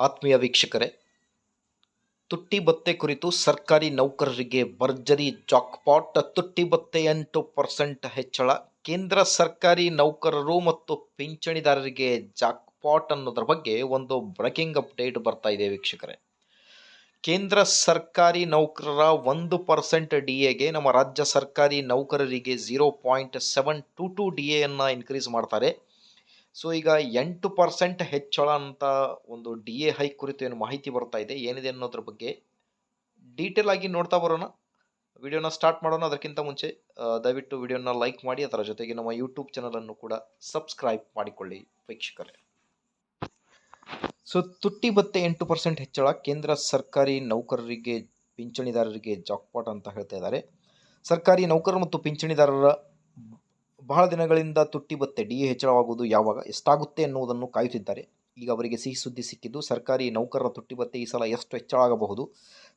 ಆತ್ಮೀಯ ವೀಕ್ಷಕರೇ ತುಟ್ಟಿ ಬತ್ತೆ ಕುರಿತು ಸರ್ಕಾರಿ ನೌಕರರಿಗೆ ಭರ್ಜರಿ ಜಾಕ್ಪಾಟ್ ತುಟ್ಟಿ ಬತ್ತೆ ಎಂಟು ಪರ್ಸೆಂಟ್ ಹೆಚ್ಚಳ, ಕೇಂದ್ರ ಸರ್ಕಾರಿ ನೌಕರರು ಮತ್ತು ಪಿಂಚಣಿದಾರರಿಗೆ ಜಾಕ್ಪಾಟ್ ಅನ್ನೋದ್ರ ಬಗ್ಗೆ ಒಂದು ಬ್ರೇಕಿಂಗ್ ಅಪ್ಡೇಟ್ ಬರ್ತಾ ಇದೆ ವೀಕ್ಷಕರೇ. ಕೇಂದ್ರ ಸರ್ಕಾರಿ ನೌಕರರ ಒಂದು ಪರ್ಸೆಂಟ್ ಡಿ ಎಗೆ ನಮ್ಮ ರಾಜ್ಯ ಸರ್ಕಾರಿ ನೌಕರರಿಗೆ zero point seven two two D ಎಯನ್ನು increase ಮಾಡ್ತಾರೆ. ಸೊ ಈಗ ಎಂಟು ಪರ್ಸೆಂಟ್ ಹೆಚ್ಚಳ ಅಂತ ಒಂದು ಡಿ ಎ ಹೈಕ್ ಕುರಿತು ಏನು ಮಾಹಿತಿ ಬರ್ತಾ ಇದೆ. ಏನಿದೆ ಅನ್ನೋದ್ರ ಬಗ್ಗೆ ಡೀಟೇಲ್ ಆಗಿ ನೋಡ್ತಾ ಬರೋಣ. ವಿಡಿಯೋನ ಸ್ಟಾರ್ಟ್ ಮಾಡೋಣ. ಅದಕ್ಕಿಂತ ಮುಂಚೆ ದಯವಿಟ್ಟು ವಿಡಿಯೋನ ಲೈಕ್ ಮಾಡಿ, ಅದರ ಜೊತೆಗೆ ನಮ್ಮ ಯೂಟ್ಯೂಬ್ ಚಾನಲನ್ನು ಕೂಡ ಸಬ್ಸ್ಕ್ರೈಬ್ ಮಾಡಿಕೊಳ್ಳಿ ವೀಕ್ಷಕರೇ. ಸೊ ತುಟ್ಟಿ ಭತ್ತೆ ಎಂಟು ಪರ್ಸೆಂಟ್ ಹೆಚ್ಚಳ. ಕೇಂದ್ರ ಸರ್ಕಾರಿ ನೌಕರರಿಗೆ, ಪಿಂಚಣಿದಾರರಿಗೆ ಜಾಕ್ಪಾಟ್ ಅಂತ ಹೇಳ್ತಾ ಇದ್ದಾರೆ. ಸರ್ಕಾರಿ ನೌಕರರು ಮತ್ತು ಪಿಂಚಣಿದಾರರ ಬಹಳ ದಿನಗಳಿಂದ ತುಟ್ಟಿ ಬತ್ತೆ ಡಿ ಎ ಹೆಚ್ಚಳವಾಗುವುದು ಯಾವಾಗ, ಎಷ್ಟಾಗುತ್ತೆ ಎನ್ನುವುದನ್ನು ಕಾಯುತ್ತಿದ್ದಾರೆ. ಈಗ ಅವರಿಗೆ ಸಿಹಿ ಸುದ್ದಿ ಸಿಕ್ಕಿದ್ದು, ಸರ್ಕಾರಿ ನೌಕರರ ತುಟ್ಟಿ ಬತ್ತೆ ಈ ಸಲ ಎಷ್ಟು ಹೆಚ್ಚಳಾಗಬಹುದು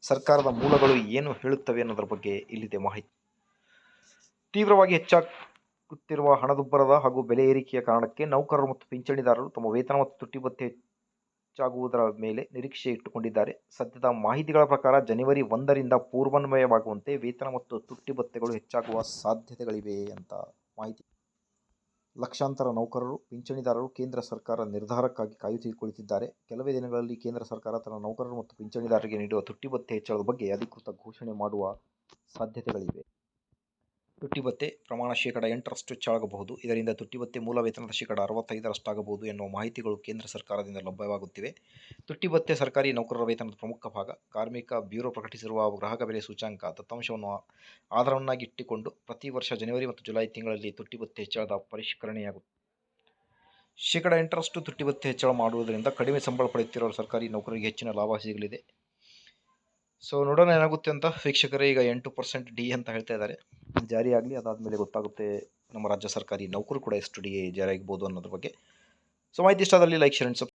ಸರ್ಕಾರದ ಮೂಲಗಳು ಏನು ಹೇಳುತ್ತವೆ ಅನ್ನೋದರ ಬಗ್ಗೆ ಇಲ್ಲಿದೆ ಮಾಹಿತಿ. ತೀವ್ರವಾಗಿ ಹೆಚ್ಚಾಗುತ್ತಿರುವ ಹಣದುಬ್ಬರದ ಹಾಗೂ ಬೆಲೆ ಏರಿಕೆಯ ಕಾರಣಕ್ಕೆ ನೌಕರರು ಮತ್ತು ಪಿಂಚಣಿದಾರರು ತಮ್ಮ ವೇತನ ಮತ್ತು ತುಟ್ಟಿ ಬತ್ತೆ ಹೆಚ್ಚಾಗುವುದರ ಮೇಲೆ ನಿರೀಕ್ಷೆ ಇಟ್ಟುಕೊಂಡಿದ್ದಾರೆ. ಸದ್ಯದ ಮಾಹಿತಿಗಳ ಪ್ರಕಾರ ಜನವರಿ ಒಂದರಿಂದ ಪೂರ್ವಾನ್ವಯವಾಗುವಂತೆ ವೇತನ ಮತ್ತು ತುಟ್ಟಿ ಬತ್ತೆಗಳು ಹೆಚ್ಚಾಗುವ ಸಾಧ್ಯತೆಗಳಿವೆ ಅಂತ ಮಾಹಿತಿ. ಲಕ್ಷಾಂತರ ನೌಕರರು, ಪಿಂಚಣಿದಾರರು ಕೇಂದ್ರ ಸರ್ಕಾರ ನಿರ್ಧಾರಕ್ಕಾಗಿ ಕಾಯುತ್ತಿ ಕುಳಿತಿದ್ದಾರೆ. ಕೆಲವೇ ದಿನಗಳಲ್ಲಿ ಕೇಂದ್ರ ಸರ್ಕಾರ ತನ್ನ ನೌಕರರು ಮತ್ತು ಪಿಂಚಣಿದಾರರಿಗೆ ನೀಡುವ ತುಟ್ಟಿ ಭತ್ಯೆ ಹೆಚ್ಚಳದ ಬಗ್ಗೆ ಅಧಿಕೃತ ಘೋಷಣೆ ಮಾಡುವ ಸಾಧ್ಯತೆಗಳಿವೆ. ತುಟ್ಟಿ ಭತ್ತೆ ಪ್ರಮಾಣ ಶೇಕಡ ಎಂಟರಷ್ಟು ಹೆಚ್ಚಾಗಬಹುದು ಇದರಿಂದ ತುಟ್ಟಿ ಭತ್ತೆ ಮೂಲ ವೇತನದ ಶೇಕಡ ಅರವತ್ತೈದರಷ್ಟಾಗಬಹುದು ಎನ್ನುವ ಮಾಹಿತಿಗಳು ಕೇಂದ್ರ ಸರ್ಕಾರದಿಂದ ಲಭ್ಯವಾಗುತ್ತಿವೆ. ತುಟ್ಟಿ ಭತ್ತೆ ಸರ್ಕಾರಿ ನೌಕರರ ವೇತನದ ಪ್ರಮುಖ ಭಾಗ, ಕಾರ್ಮಿಕ ಬ್ಯೂರೋ ಪ್ರಕಟಿಸಿರುವ ಗ್ರಾಹಕ ಬೆಲೆ ಸೂಚ್ಯಾಂಕ ದತ್ತಾಂಶವನ್ನು ಆಧಾರವನ್ನಾಗಿಟ್ಟುಕೊಂಡು ಪ್ರತಿ ವರ್ಷ ಜನವರಿ ಮತ್ತು ಜುಲೈ ತಿಂಗಳಲ್ಲಿ ತುಟ್ಟಿ ಭತ್ತೆ ಹೆಚ್ಚಳದ ಪರಿಷ್ಕರಣೆಯಾಗುತ್ತದೆ ಶೇಕಡ ಎಂಟರಷ್ಟು ತುಟ್ಟಿ ಭತ್ತೆ ಹೆಚ್ಚಳ ಮಾಡುವುದರಿಂದ ಕಡಿಮೆ ಸಂಬಳ ಪಡೆಯುತ್ತಿರುವ ಸರ್ಕಾರಿ ನೌಕರರಿಗೆ ಹೆಚ್ಚಿನ ಲಾಭ ಸಿಗಲಿದೆ. ಸೊ ನೋಡೋಣ ಏನಾಗುತ್ತೆ ಅಂತ ವೀಕ್ಷಕರೇ, ಈಗ ಎಂಟು ಪರ್ಸೆಂಟ್ ಡಿ ಅಂತ ಹೇಳ್ತಾ ಇದ್ದಾರೆ. ಜಾರಿ ಆಗಲಿ, ಅದಾದಮೇಲೆ ಗೊತ್ತಾಗುತ್ತೆ ನಮ್ಮ ರಾಜ್ಯ ಸರ್ಕಾರಿ ನೌಕರು ಕೂಡ ಎಷ್ಟು ಡಿ ಜಾರಿಯಾಗಬಹುದು ಅನ್ನೋದ್ರ ಬಗ್ಗೆ. ಸೊ ಮಾಹಿತಿ ಇಷ್ಟ ಆದಲ್ಲಿ ಲೈಕ್ ಶೇರ್ ಅಂಡ್